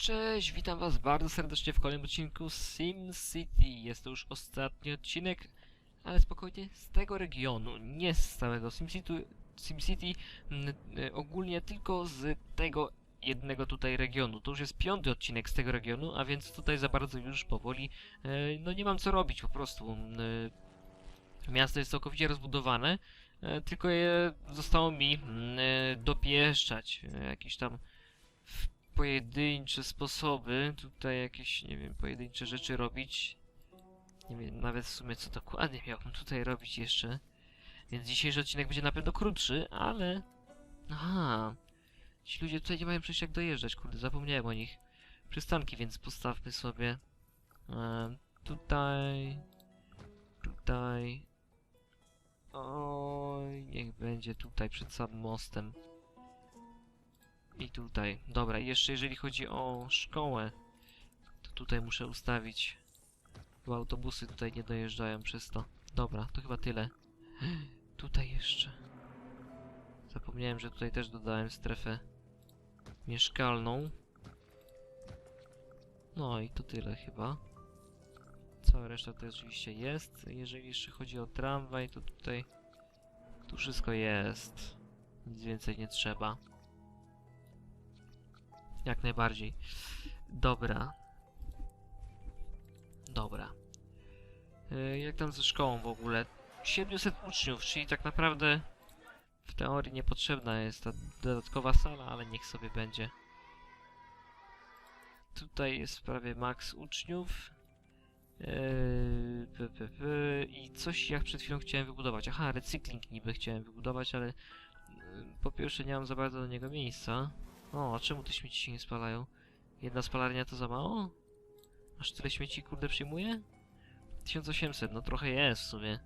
Cześć, witam was bardzo serdecznie w kolejnym odcinku SimCity. Jest to już ostatni odcinek, ale spokojnie, z tego regionu, nie z całego SimCity, SimCity mm, e, ogólnie tylko z tego jednego tutaj regionu. To już jest piąty odcinek z tego regionu, a więc tutaj za bardzo już powoli, e, no nie mam co robić po prostu. Mm, e, Miasto jest całkowicie rozbudowane, tylko je zostało mi mm, dopieszczać. Jakiś tam pojedyncze sposoby, tutaj jakieś, nie wiem, pojedyncze rzeczy robić. Nie wiem nawet w sumie co dokładnie miałbym tutaj robić jeszcze. Więc dzisiejszy odcinek będzie na pewno krótszy, ale... Aha, ci ludzie tutaj nie mają przecież jak dojeżdżać, kurde, zapomniałem o nich. Przystanki, więc postawmy sobie e, tutaj, tutaj. Oj, niech będzie tutaj przed samym mostem. I tutaj. Dobra, jeszcze jeżeli chodzi o szkołę, to tutaj muszę ustawić. Bo autobusy tutaj nie dojeżdżają przez to. Dobra, to chyba tyle. Tutaj jeszcze. Zapomniałem, że tutaj też dodałem strefę mieszkalną. No i to tyle chyba. Cała reszta to oczywiście jest. Jeżeli jeszcze chodzi o tramwaj, to tutaj tu wszystko jest. Nic więcej nie trzeba. Jak najbardziej. Dobra. Dobra. E, Jak tam ze szkołą w ogóle? 700 uczniów, czyli tak naprawdę w teorii niepotrzebna jest ta dodatkowa sala, ale niech sobie będzie. Tutaj jest prawie maks uczniów. P, I coś jak przed chwilą chciałem wybudować. Aha, recykling niby chciałem wybudować, ale e, po pierwsze nie mam za bardzo do niego miejsca. O, a czemu te śmieci się nie spalają? Jedna spalarnia to za mało? Aż tyle śmieci kurde przyjmuje? 1800, no trochę jest w sumie.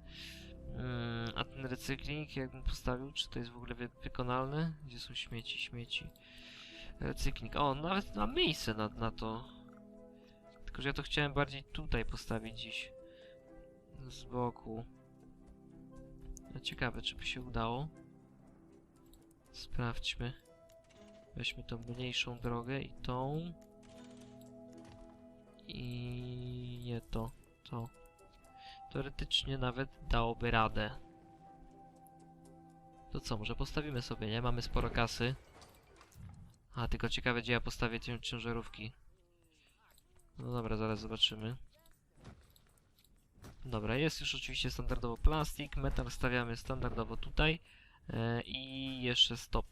Mm, a ten recykling jakbym postawił, czy to jest w ogóle wy wykonalne? Gdzie są śmieci, śmieci? Recykling, o, nawet mam miejsce na, na to. Tylko, że ja to chciałem bardziej tutaj postawić dziś. Z boku. No, ciekawe, czy by się udało. Sprawdźmy. Weźmy tą mniejszą drogę i tą. I nie to, to. Teoretycznie nawet dałoby radę. To co, może postawimy sobie, nie? Mamy sporo kasy. A, tylko ciekawe, gdzie ja postawię cię ciężarówki. No dobra, zaraz zobaczymy. Dobra, jest już oczywiście standardowo plastik, metal stawiamy standardowo tutaj. E, I jeszcze stop.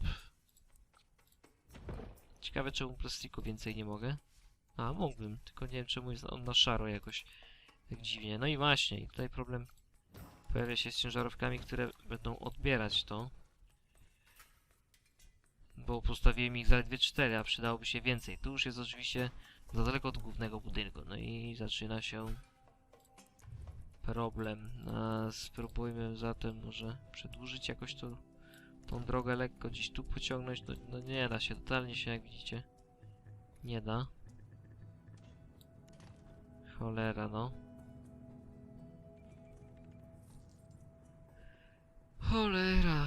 Ciekawe czemu plastiku więcej nie mogę. A, mógłbym, tylko nie wiem czemu jest on na szaro jakoś tak dziwnie. No i właśnie, i tutaj problem pojawia się z ciężarówkami, które będą odbierać to. Bo postawiłem ich zaledwie 4, a przydałoby się więcej. Tu już jest oczywiście za daleko od głównego budynku. No i zaczyna się problem. A spróbujmy zatem może przedłużyć jakoś to tą drogę lekko gdzieś tu pociągnąć, no, no nie da się, totalnie się jak widzicie nie da. Cholera no. Cholera.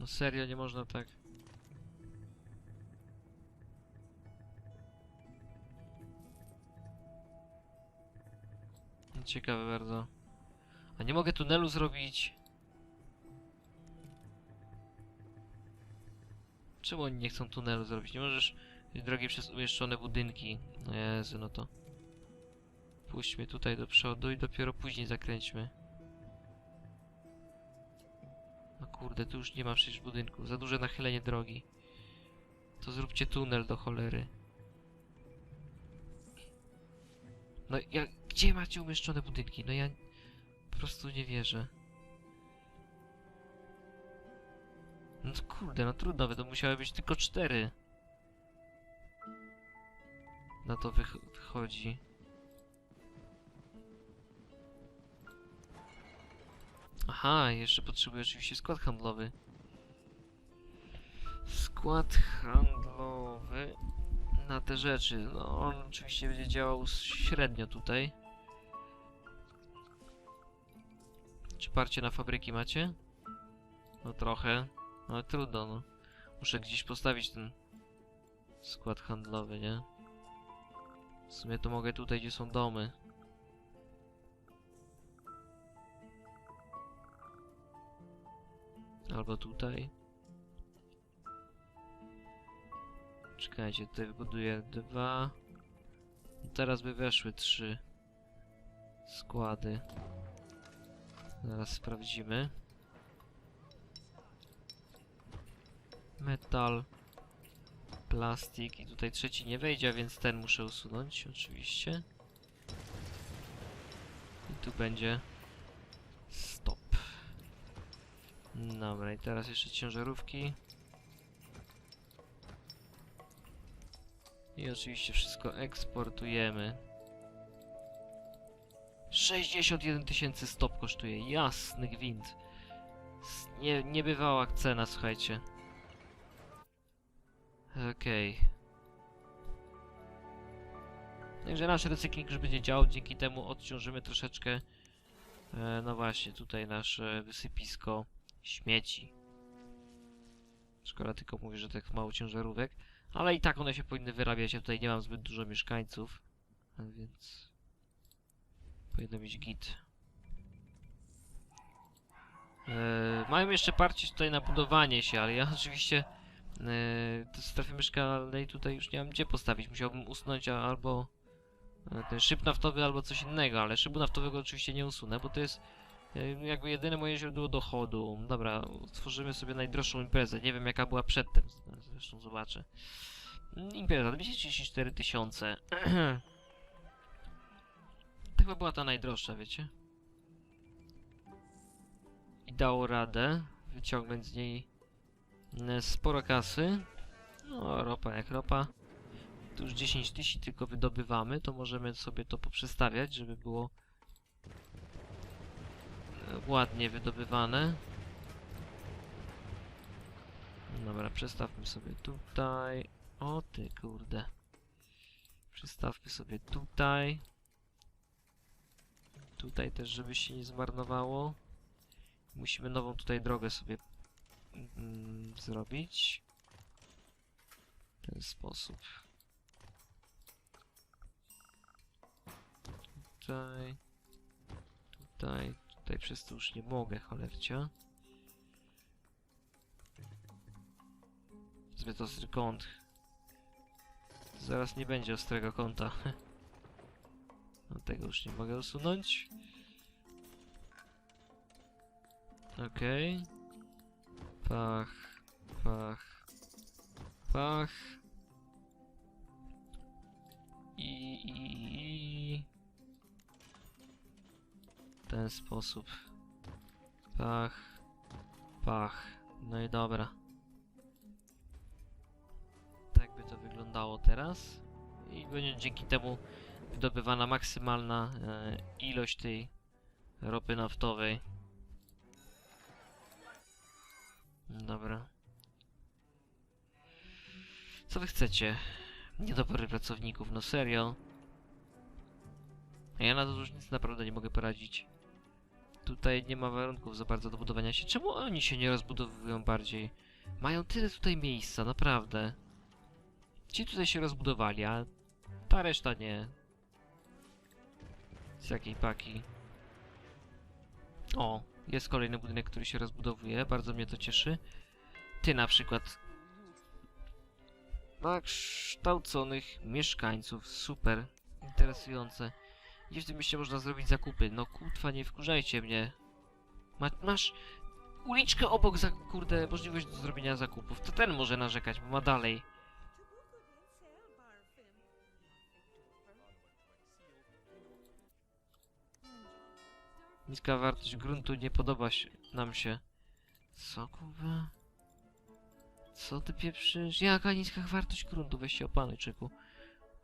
No serio, nie można tak. Ciekawe bardzo. A nie mogę tunelu zrobić. Czemu oni nie chcą tunelu zrobić? Nie możesz drogi przez umieszczone budynki. No Jezu, no to... Puśćmy tutaj do przodu i dopiero później zakręćmy. No kurde, tu już nie ma przecież budynku. Za duże nachylenie drogi. To zróbcie tunel do cholery. No ja... Gdzie macie umieszczone budynki? No ja... Po prostu nie wierzę. No kurde, no trudno, to musiały być tylko cztery. Na to wych wychodzi. Aha, jeszcze potrzebuję oczywiście skład handlowy. Skład handlowy na te rzeczy. No, on oczywiście będzie działał średnio tutaj. Czy parcie na fabryki macie? No trochę. Ale trudno, no. Muszę gdzieś postawić ten skład handlowy, nie? W sumie to mogę tutaj, gdzie są domy. Albo tutaj. Czekajcie, tutaj wybuduję dwa. Teraz by weszły trzy składy. Zaraz sprawdzimy. Metal. Plastik. I tutaj trzeci nie wejdzie, więc ten muszę usunąć, oczywiście. I tu będzie stop. Dobra, i teraz jeszcze ciężarówki. I oczywiście wszystko eksportujemy. 61 tysięcy stop kosztuje, jasny gwint. Nie, niebywała cena, słuchajcie. Okej. Także nasz recykling już będzie działał, dzięki temu odciążymy troszeczkę, e, no właśnie, tutaj nasze wysypisko śmieci. Szkoda tylko mówię, że tak mało ciężarówek, ale i tak one się powinny wyrabiać, ja tutaj nie mam zbyt dużo mieszkańców, więc powinno być git. E, mają jeszcze parcie tutaj na budowanie się, ale ja oczywiście e, do strefy mieszkalnej tutaj już nie mam gdzie postawić. Musiałbym usunąć albo e, ten szyb naftowy, albo coś innego, ale szybu naftowego oczywiście nie usunę, bo to jest jakby jedyne moje źródło dochodu. Dobra, stworzymy sobie najdroższą imprezę. Nie wiem jaka była przedtem, zresztą zobaczę. Impreza, 234 tysiące. Chyba była ta najdroższa, wiecie? I dało radę wyciągnąć z niej e, sporo kasy. No, ropa jak ropa. Tu już 10 tysięcy tylko wydobywamy, to możemy sobie to poprzestawiać, żeby było e, ładnie wydobywane. Dobra, przestawmy sobie tutaj. O ty kurde. Przestawmy sobie tutaj. Tutaj też, żeby się nie zmarnowało. Musimy nową tutaj drogę sobie mm, zrobić. W ten sposób. Tutaj. Tutaj. Tutaj przez to już nie mogę, cholercia. Zbyt ostry kąt. Zaraz nie będzie ostrego kąta. No tego już nie mogę usunąć. Okej. Pach, pach, pach. I, i, i. W ten sposób. Pach, pach. No i dobra. Tak by to wyglądało teraz. I będzie dzięki temu wydobywana maksymalna e, ilość tej ropy naftowej. Dobra. Co wy chcecie? Niedobory pracowników, no serio. Ja na to już nic naprawdę nie mogę poradzić. Tutaj nie ma warunków za bardzo do budowania się. Czemu oni się nie rozbudowują bardziej? Mają tyle tutaj miejsca, naprawdę. Ci tutaj się rozbudowali, a ta reszta nie. Z jakiej paki? O, jest kolejny budynek, który się rozbudowuje. Bardzo mnie to cieszy. Ty na przykład. Ma kształconych mieszkańców. Super. Interesujące. Gdzie w tym mieście można zrobić zakupy? No kutwa, nie wkurzajcie mnie. Ma, masz uliczkę obok, za, kurde, możliwość do zrobienia zakupów. To ten może narzekać, bo ma dalej. Niska wartość gruntu nie podoba się nam się. Co kurwa? Co ty pieprzysz? Jaka niska wartość gruntu? Weź się opanuj, czyku.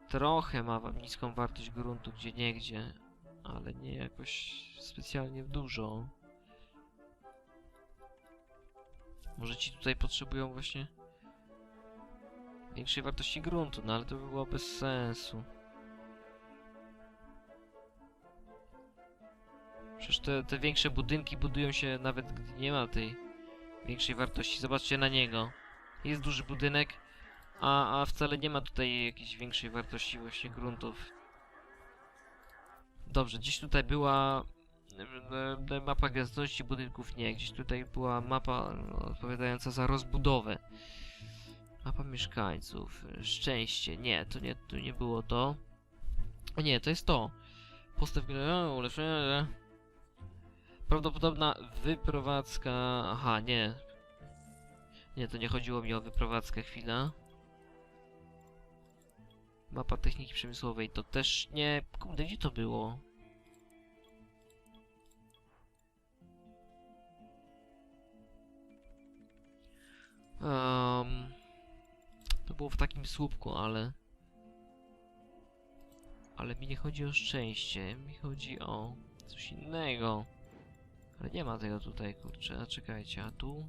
Trochę ma wa- niską wartość gruntu gdzie niegdzie, ale nie jakoś specjalnie dużo. Może ci tutaj potrzebują właśnie większej wartości gruntu, no ale to by było bez sensu. Przecież te, te większe budynki budują się nawet gdy nie ma tej większej wartości. Zobaczcie na niego. Jest duży budynek, a, a wcale nie ma tutaj jakiejś większej wartości właśnie gruntów. Dobrze, gdzieś tutaj była e, e, mapa gwiazdności budynków, nie. Gdzieś tutaj była mapa no, odpowiadająca za rozbudowę. Mapa mieszkańców, szczęście, nie, to nie, to nie było to. Nie, to jest to. Postęp generalny, ulepszenie. Prawdopodobna wyprowadzka. Aha, nie. Nie, to nie chodziło mi o wyprowadzkę, chwila. Mapa techniki przemysłowej to też nie. Kurde, gdzie to było? Um, to było w takim słupku, ale. Ale mi nie chodzi o szczęście, mi chodzi o coś innego. Ale nie ma tego tutaj, kurczę. A czekajcie, a tu?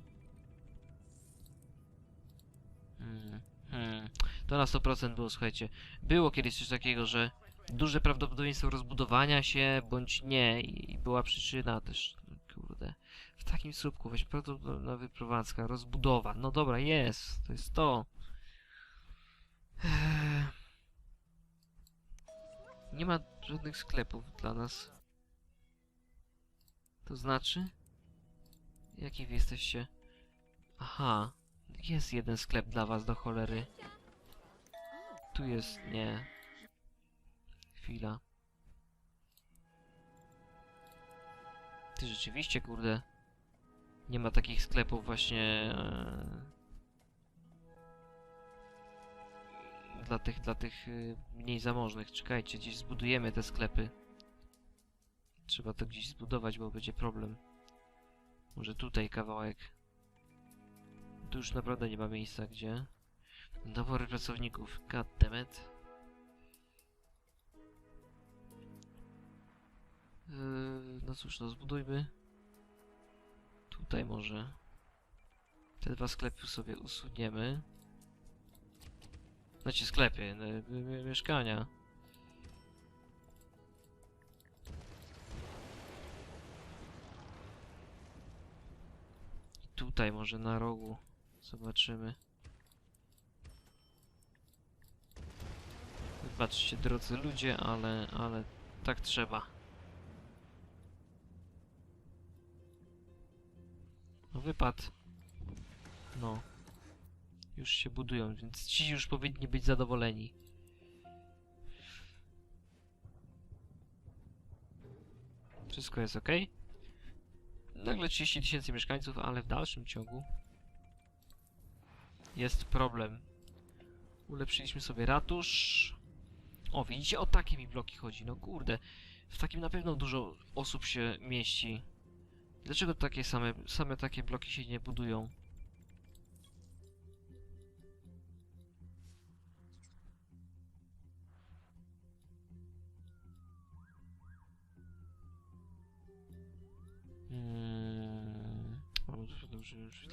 Hmm, hmm. To na 100% było, słuchajcie. Było kiedyś coś takiego, że duże prawdopodobieństwo rozbudowania się, bądź nie. I była przyczyna też, kurde. W takim słupku, weź prawdopodobna wyprowadzka, rozbudowa. No dobra, jest. To jest to. Eee. Nie ma żadnych sklepów dla nas. To znaczy? Jaki wy jesteście? Aha. Jest jeden sklep dla was do cholery. Tu jest... nie. Chwila. Ty rzeczywiście, kurde. Nie ma takich sklepów właśnie... E... Dla tych, dla tych y, mniej zamożnych. Czekajcie, gdzieś zbudujemy te sklepy. Trzeba to gdzieś zbudować, bo będzie problem. Może tutaj kawałek. Tu już naprawdę nie ma miejsca, gdzie. Dobory pracowników. Goddammit. Yy, no cóż, no zbudujmy. Tutaj może. Te dwa sklepy sobie usuniemy. Znaczy sklepy, no, mieszkania. Tutaj może na rogu. Zobaczymy. Wybaczcie drodzy ludzie, ale, ale tak trzeba. No wypad. No. Już się budują, więc ci już powinni być zadowoleni. Wszystko jest ok. Nagle 30 tysięcy mieszkańców, ale w dalszym ciągu jest problem. Ulepszyliśmy sobie ratusz. O, widzicie? O takie mi bloki chodzi. No kurde. W takim na pewno dużo osób się mieści. Dlaczego takie same, same takie bloki się nie budują? Dobrze, już.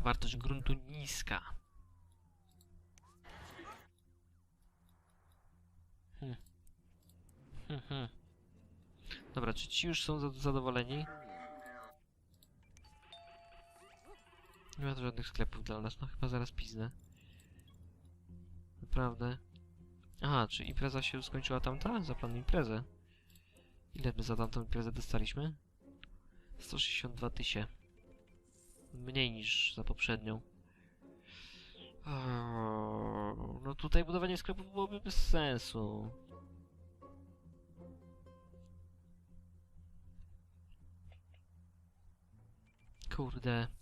Wartość gruntu niska. Hmm. Hmm, hmm. Dobra, czy ci już są za- zadowoleni? Nie ma tu żadnych sklepów dla nas, no chyba zaraz piznę. Naprawdę. Aha, czy impreza się skończyła tamta? Za plan imprezę. Ile my za tamtą imprezę dostaliśmy? 162 tysiące. Mniej niż za poprzednią. No tutaj budowanie sklepów byłoby bez sensu. Kurde.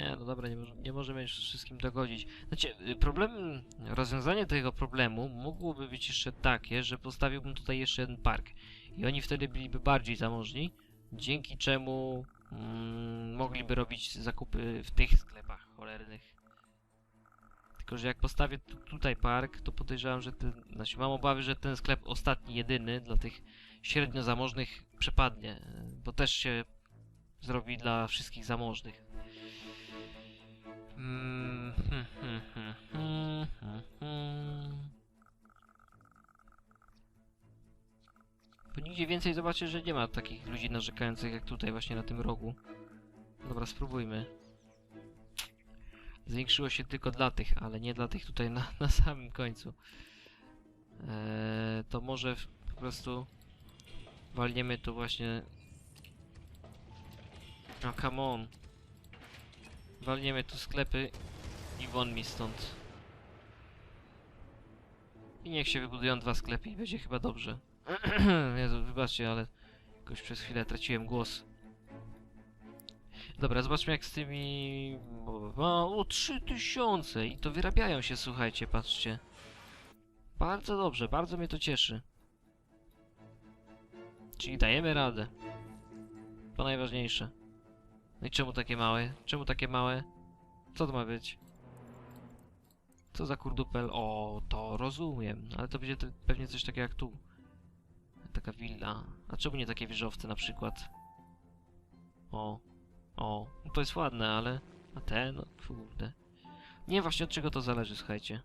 Nie, no dobra, nie, może, nie możemy już wszystkim dogodzić. Znaczy, y, problem, rozwiązanie tego problemu mogłoby być jeszcze takie, że postawiłbym tutaj jeszcze jeden park. I oni wtedy byliby bardziej zamożni, dzięki czemu mm, mogliby robić zakupy w tych sklepach cholernych. Tylko, że jak postawię tu, tutaj park, to podejrzewam, że ten, znaczy mam obawy, że ten sklep ostatni, jedyny dla tych średnio zamożnych przepadnie, bo też się zrobi dla wszystkich zamożnych. Bo nigdzie więcej zobaczę, że nie ma takich ludzi narzekających jak tutaj właśnie na tym rogu. Dobra, spróbujmy. Zwiększyło się tylko dla tych, ale nie dla tych tutaj na, na samym końcu. Eee, to może po prostu walniemy tu właśnie... No come on. Walniemy tu sklepy i won mi stąd. I niech się wybudują dwa sklepy i będzie chyba dobrze. Jezu, wybaczcie, ale jakoś przez chwilę traciłem głos. Dobra, zobaczmy jak z tymi... O, o 3000 i to wyrabiają się, słuchajcie, patrzcie. Bardzo dobrze, bardzo mnie to cieszy. Czyli dajemy radę. To najważniejsze. No i czemu takie małe? Czemu takie małe? Co to ma być? Co za kurdupel? O, to rozumiem. Ale to będzie pewnie coś takiego jak tu. Taka willa. A czemu nie takie wieżowce na przykład? O. O. No to jest ładne, ale... A te? No kurde. Nie właśnie od czego to zależy, słuchajcie.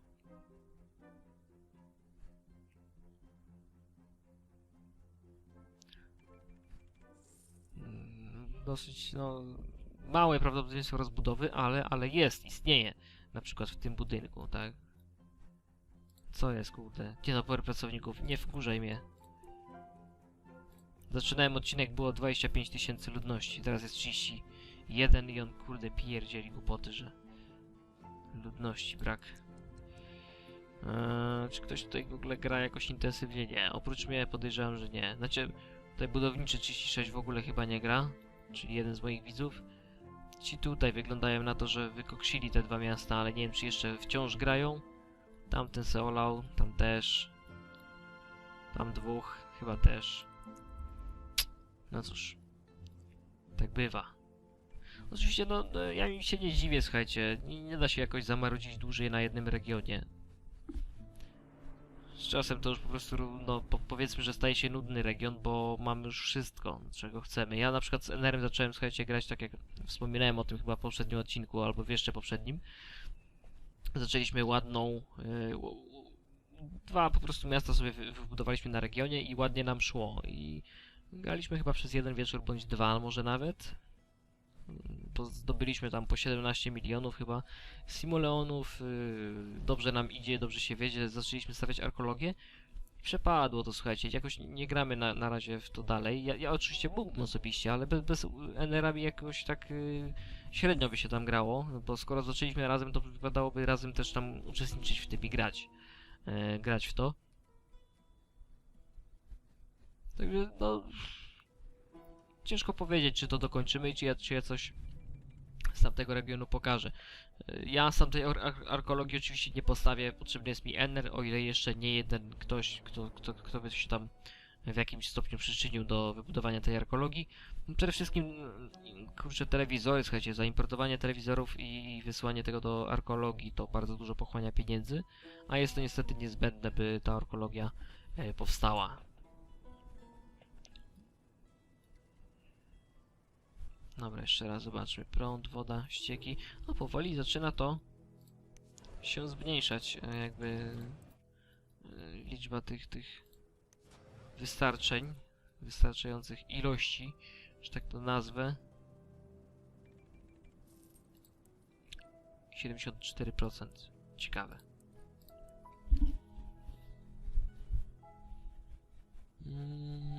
Mm, Dosyć, no... Małe prawdopodobieństwo rozbudowy, ale, ale jest, istnieje. Na przykład w tym budynku, tak? Co jest, kurde? Nie pory pracowników, nie wkurzaj mnie. Zaczynałem odcinek, było 25 tysięcy ludności, teraz jest 31 i on, kurde, pierdzieli głupoty, że ludności brak. Eee, czy ktoś tutaj w ogóle gra jakoś intensywnie? Nie, oprócz mnie podejrzewam, że nie. Znaczy, tutaj budowniczy 36 w ogóle chyba nie gra, czyli jeden z moich widzów. Ci tutaj wyglądają na to, że wykoksili te dwa miasta, ale nie wiem, czy jeszcze wciąż grają. Tamten se olał, tam też. Tam dwóch, chyba też. No cóż. Tak bywa. Oczywiście, no, no ja mi się nie dziwię, słuchajcie. Nie, nie da się jakoś zamarudzić dłużej na jednym regionie. Z czasem to już po prostu, no po, powiedzmy, że staje się nudny region, bo mamy już wszystko, czego chcemy. Ja na przykład z NR-em zacząłem, słuchajcie, grać tak jak wspominałem o tym chyba w poprzednim odcinku, albo w jeszcze poprzednim. Zaczęliśmy ładną... Yy, dwa po prostu miasta sobie wy- wybudowaliśmy na regionie i ładnie nam szło. I graliśmy chyba przez jeden wieczór, bądź dwa może nawet. Zdobyliśmy tam po 17 milionów chyba simoleonów. Yy, dobrze nam idzie, dobrze się wiedzie. Zaczęliśmy stawiać arkeologię. Przepadło to, słuchajcie, jakoś nie, gramy na, na razie w to dalej. Ja, ja oczywiście mógłbym osobiście, ale bez, bez NR-a mi jakoś tak yy, średnio by się tam grało, no bo skoro zaczęliśmy razem, to wypadałoby razem też tam uczestniczyć w tym i grać. E, grać w to. Także, no... Ciężko powiedzieć, czy to dokończymy i czy ja, czy ja coś z tamtego regionu pokażę. E, Ja sam tej ar ar arkeologii oczywiście nie postawię, potrzebny jest mi Ener, o ile jeszcze nie jeden ktoś, kto, kto, kto by się tam w jakimś stopniu przyczynił do wybudowania tej arkeologii. Przede wszystkim, mm, kurczę, telewizory, słuchajcie, zaimportowanie telewizorów i wysłanie tego do arkeologii to bardzo dużo pochłania pieniędzy, a jest to niestety niezbędne, by ta arkeologia e, powstała. Dobra, jeszcze raz zobaczmy. Prąd, woda, ścieki. No powoli zaczyna to się zmniejszać, e, jakby e, liczba tych, tych wystarczeń, wystarczających ilości, że tak to nazwę. 74%. Ciekawe. Mm.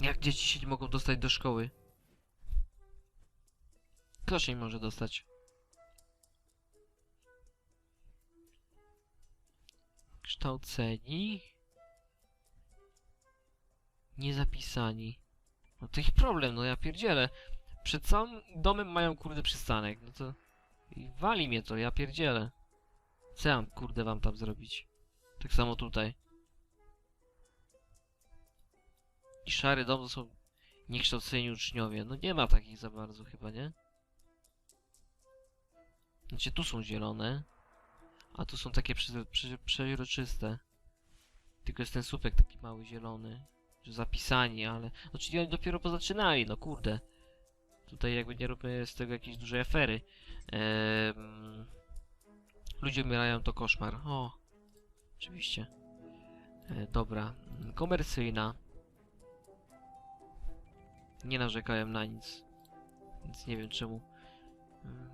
Jak dzieci się nie mogą dostać do szkoły? Kto się może dostać? Kształceni? Niezapisani. No to ich problem, no ja pierdzielę. Przed całym domem mają kurde przystanek, no to... I wali mnie to, ja pierdzielę. Co ja mam kurde wam tam zrobić? Tak samo tutaj. I szary dom to są niekształceni uczniowie. No nie ma takich za bardzo chyba, nie? Znaczy tu są zielone. A tu są takie prze, prze, przeźroczyste. Tylko jest ten słupek taki mały zielony. Że zapisani, ale... No czyli oni dopiero pozaczynali, no kurde. Tutaj jakby nie robimy z tego jakiejś dużej afery. Ehm... Ludzie umierają, to koszmar. O, oczywiście. E, dobra, komercyjna. Nie narzekałem na nic, więc nie wiem czemu. Mm.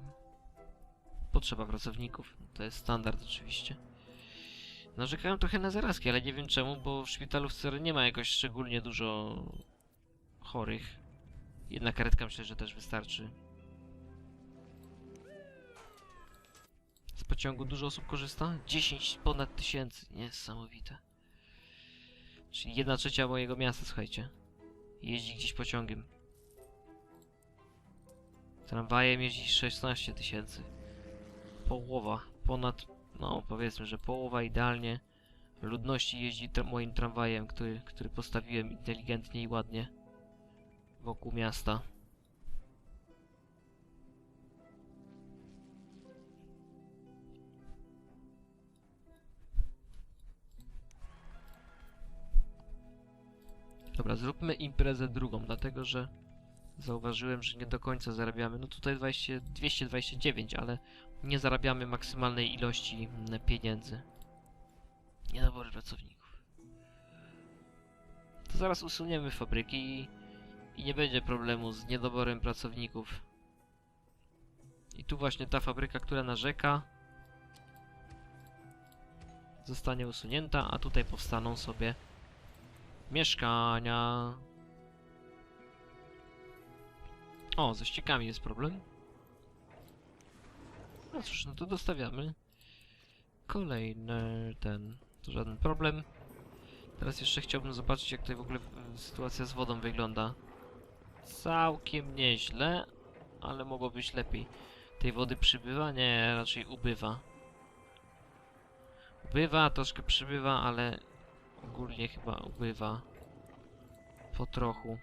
Potrzeba pracowników, to jest standard oczywiście. Narzekałem trochę na zarazki, ale nie wiem czemu, bo w szpitalu wcale nie ma jakoś szczególnie dużo chorych. Jedna karetka myślę, że też wystarczy. Z pociągu dużo osób korzysta? 10 ponad tysięcy. Niesamowite. Czyli jedna trzecia mojego miasta, słuchajcie. Jeździ gdzieś pociągiem. Tramwajem jeździ 16 tysięcy. Połowa. Ponad, no powiedzmy, że połowa idealnie ludności jeździ tra moim tramwajem, który, który postawiłem inteligentnie i ładnie wokół miasta. Dobra, zróbmy imprezę drugą, dlatego że zauważyłem, że nie do końca zarabiamy. No tutaj 20, 229, ale nie zarabiamy maksymalnej ilości mm, pieniędzy. Niedobory pracowników. To zaraz usuniemy fabryki i, i nie będzie problemu z niedoborem pracowników. I tu właśnie ta fabryka, która narzeka, zostanie usunięta, a tutaj powstaną sobie mieszkania. O, ze ściekami jest problem. No cóż, no to dostawiamy. Kolejny ten. To żaden problem. Teraz jeszcze chciałbym zobaczyć, jak tutaj w ogóle sytuacja z wodą wygląda. Całkiem nieźle, ale mogło być lepiej. Tej wody przybywa? Nie, raczej ubywa. Ubywa, troszkę przybywa, ale ogólnie chyba ubywa. Po trochu.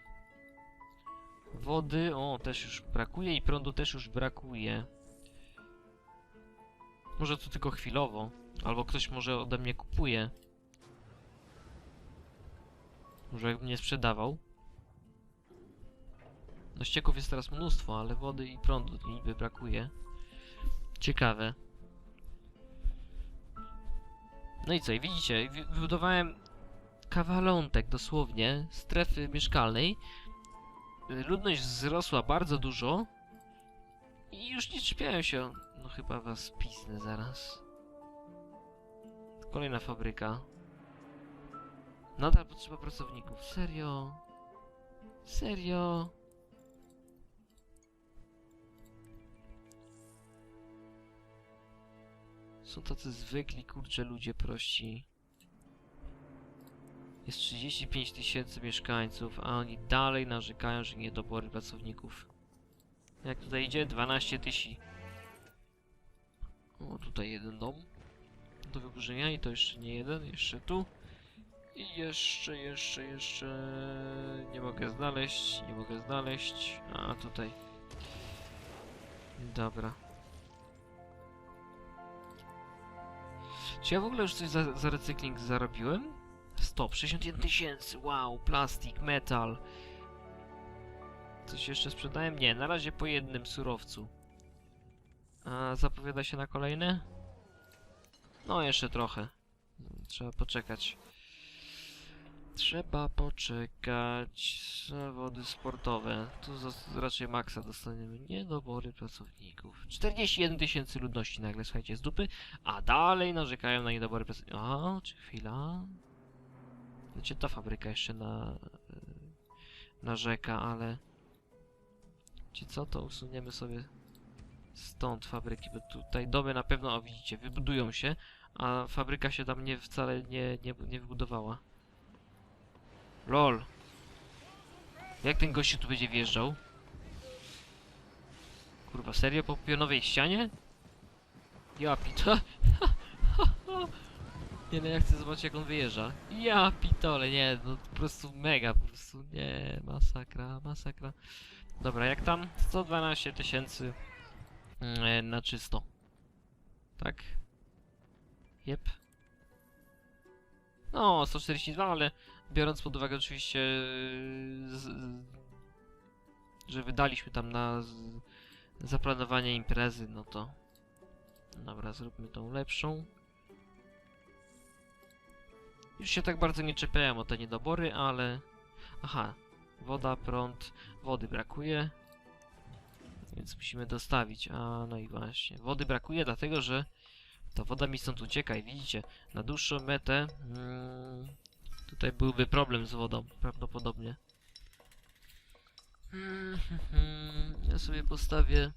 Wody, o, też już brakuje i prądu też już brakuje. Może to tylko chwilowo. Albo ktoś może ode mnie kupuje. Może jakby nie sprzedawał. No ścieków jest teraz mnóstwo, ale wody i prądu niby brakuje. Ciekawe. No i co, i widzicie, wy- wybudowałem kawalątek dosłownie strefy mieszkalnej. Ludność wzrosła bardzo dużo i już nie czepiają się. No chyba was pisnę zaraz. Kolejna fabryka. Nadal potrzeba pracowników. Serio? Serio? Są tacy zwykli, kurcze ludzie prości. Jest 35 tysięcy mieszkańców, a oni dalej narzekają, że niedobory pracowników. Jak tutaj idzie? 12 tysięcy. O, tutaj jeden dom do wyburzenia i to jeszcze nie jeden, jeszcze tu. I jeszcze, jeszcze, jeszcze... Nie mogę znaleźć, nie mogę znaleźć. A, tutaj. Dobra. Czy ja w ogóle już coś za, za recykling zarobiłem? Stop, 61 tysięcy, wow, plastik, metal. Coś jeszcze sprzedałem? Nie, na razie po jednym surowcu. A zapowiada się na kolejne? No, jeszcze trochę. Trzeba poczekać. Trzeba poczekać. Zawody sportowe. Tu raczej maksa dostaniemy. Niedobory pracowników. 41 tysięcy ludności nagle, słuchajcie, z dupy. A dalej narzekają na niedobory pracowników. A, czy chwila? Wiecie, ta fabryka jeszcze na... y, narzeka, ale... Ci co, to usuniemy sobie stąd fabryki, bo tutaj domy na pewno, o widzicie, wybudują się, a fabryka się tam nie wcale nie, nie, nie wybudowała. LOL. Jak ten gościu tu będzie wjeżdżał? Kurwa, serio? Po pionowej ścianie? Ja pito... nie no, ja chcę zobaczyć jak on wyjeżdża. Ja pitole, nie, no po prostu mega, po prostu nie, masakra, masakra. Dobra, jak tam? 112 tysięcy mm, na czysto. Tak? Jep. No, 142, ale biorąc pod uwagę oczywiście, yy, z, z, że wydaliśmy tam na z, zaplanowanie imprezy, no to... Dobra, zróbmy tą lepszą. Już się tak bardzo nie czepiają o te niedobory, ale... Aha, woda, prąd, wody brakuje. Więc musimy dostawić. A, no i właśnie. Wody brakuje dlatego, że ta woda mi stąd ucieka i widzicie, na dłuższą metę mm, tutaj byłby problem z wodą, prawdopodobnie. Mm, Ja sobie postawię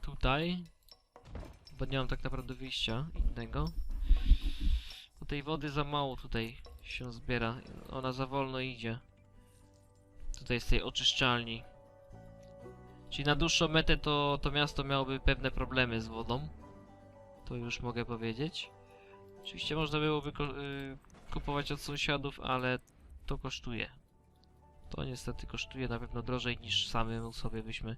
tutaj, bo nie mam tak naprawdę wyjścia innego. Bo tej wody za mało tutaj się zbiera, ona za wolno idzie. Tutaj z tej oczyszczalni. Czyli na dłuższą metę to, to miasto miałoby pewne problemy z wodą. To już mogę powiedzieć. Oczywiście można byłoby y, kupować od sąsiadów, ale to kosztuje. To niestety kosztuje na pewno drożej niż samemu sobie byśmy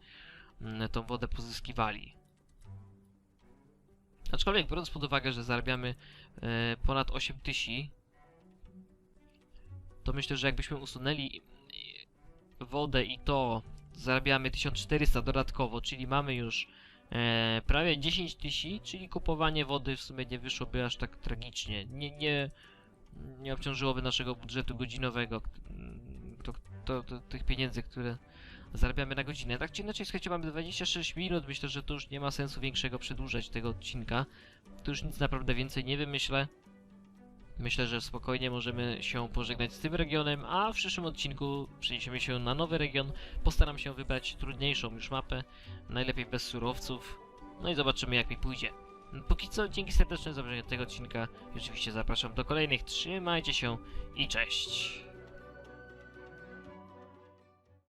mm, tą wodę pozyskiwali. Aczkolwiek biorąc pod uwagę, że zarabiamy e, ponad 8 tysięcy, to myślę, że jakbyśmy usunęli e, wodę i to zarabiamy 1400 dodatkowo, czyli mamy już e, prawie 10 tysięcy, czyli kupowanie wody w sumie nie wyszłoby aż tak tragicznie. Nie, nie, nie obciążyłoby naszego budżetu godzinowego, to, to, to, tych pieniędzy, które zarabiamy na godzinę. Tak czy inaczej, słuchajcie, mamy 26 minut, myślę, że to już nie ma sensu większego przedłużać tego odcinka. Tu już nic naprawdę więcej nie wymyślę. Myślę, że spokojnie możemy się pożegnać z tym regionem, a w przyszłym odcinku przeniesiemy się na nowy region. Postaram się wybrać trudniejszą już mapę, najlepiej bez surowców. No i zobaczymy jak mi pójdzie. Póki co, dzięki serdeczne za obejrzenie tego odcinka i oczywiście zapraszam do kolejnych. Trzymajcie się i cześć!